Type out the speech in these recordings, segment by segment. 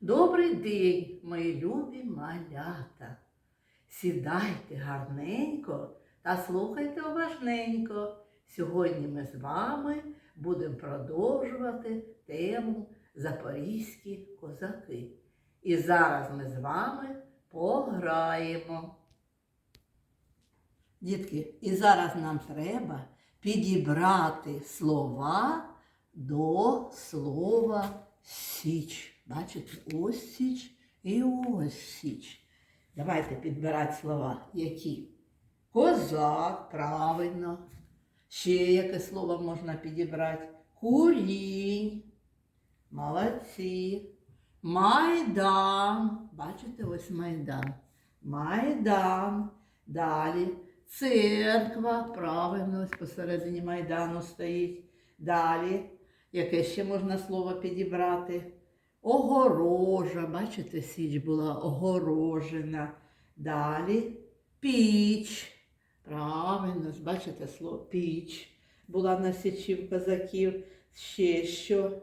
Добрий день, мої любі малята. Сідайте гарненько та слухайте уважненько. Сьогодні ми з вами будемо продовжувати тему Запорізькі козаки. І зараз ми з вами пограємо. Дітки, і зараз нам треба підібрати слова до слова Січ. Бачите, ось Січ і ось Січ. Давайте підбирати слова. Які? Козак, правильно. Ще яке слово можна підібрати? Курінь. Молодці. Майдан. Бачите, ось майдан. Майдан. Далі. Церква. Правильно, ось посередині майдану стоїть. Далі. Яке ще можна слово підібрати? Огорожа. Бачите, січ була огорожена. Далі піч. Правильно, бачите слово піч. Була на січі в козаків. Ще що?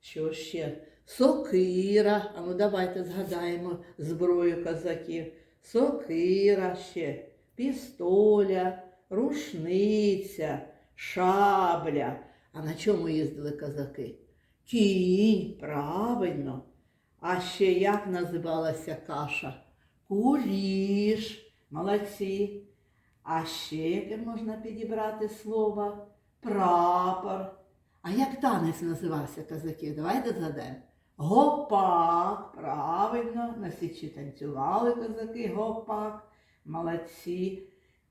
Що ще? Сокира. А ну давайте згадаємо зброю козаків. Сокира ще, пістоля, рушниця, шабля. А на чому їздили козаки? Кінь, правильно. А ще як називалася каша? Куліш. Молодці. А ще яке можна підібрати слово? Прапор. А як танець називався козаків? Давайте згадаємо. Гопак. Правильно, на січі танцювали козаки, гопак. Молодці.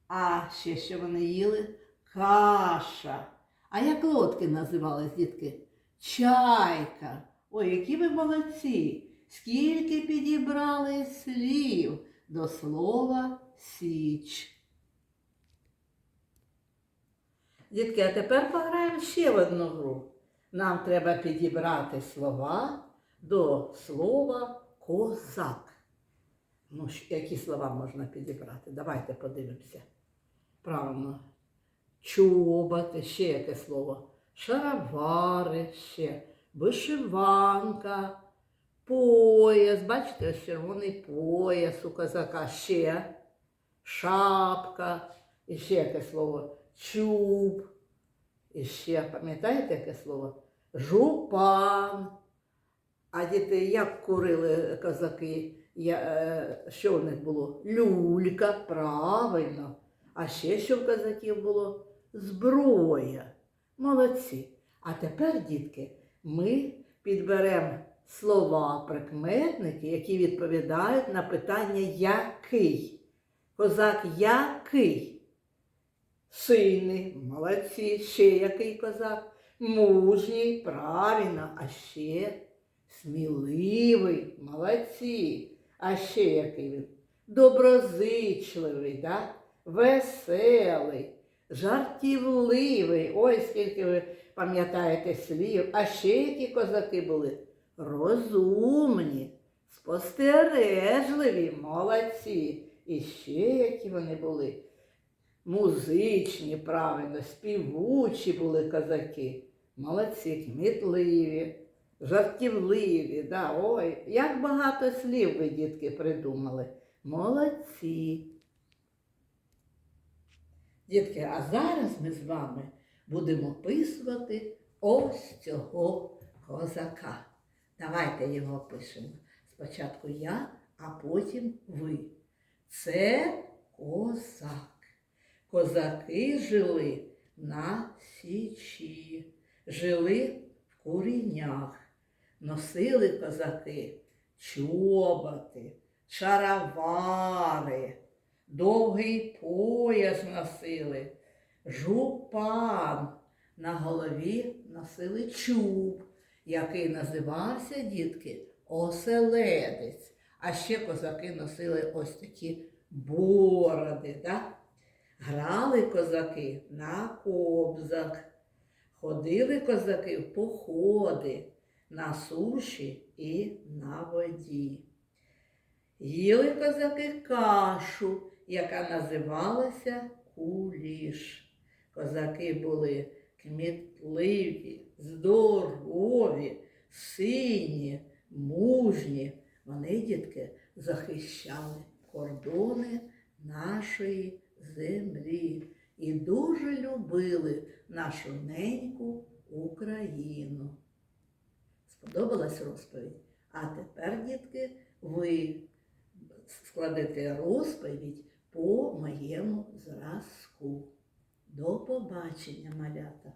А ще що вони їли? Каша. А як лодки називались, дітки? Чайка. Ой, які ви молодці! Скільки підібрали слів до слова Січ. Дітки, а тепер пограємо ще в одну гру. Нам треба підібрати слова до слова козак. Ну, які слова можна підібрати? Давайте подивимося. Правильно. Чоботи, ще яке слово. Шаровари, ще, вишиванка, пояс. Бачите, ось червоний пояс у козака ще, шапка, і ще яке слово чуб. І ще, пам'ятаєте яке слово? Жупан. А діти як курили козаки? Я, е, що в них було? Люлька, правильно. А ще що в козаків було? Зброя. Молодці. А тепер, дітки, ми підберемо слова прикметники, які відповідають на питання який. Козак який? Сильний, молодці, ще який козак, мужній, правильно, а ще сміливий, молодці, а ще який він доброзичливий, да? веселий, жартівливий. Ой, скільки ви пам'ятаєте слів, а ще які козаки були розумні, спостережливі, молодці. І ще які вони були музичні, правильно, співучі були козаки. Молодці, кмітливі, жартівливі. Да? Ой, як багато слів ви, дітки, придумали. Молодці. Дітки, а зараз ми з вами будемо описувати ось цього козака. Давайте його опишемо. Спочатку я, а потім ви. Це козак. Козаки жили на січі, жили в курінях, носили козаки чоботи, шаровари, довгий пояс носили, жупан, на голові носили чуб, який називався, дітки, оселедець. А ще козаки носили ось такі бороди. Да? Грали козаки на кобзах, ходили козаки в походи на суші і на воді. Їли козаки кашу, яка називалася куліш. Козаки були кмітливі, здорові, сині, мужні. Вони, дітки, захищали кордони нашої землі і дуже любили нашу неньку Україну. Сподобалась розповідь? А тепер, дітки, ви складете розповідь по моєму зразку. До побачення, малята!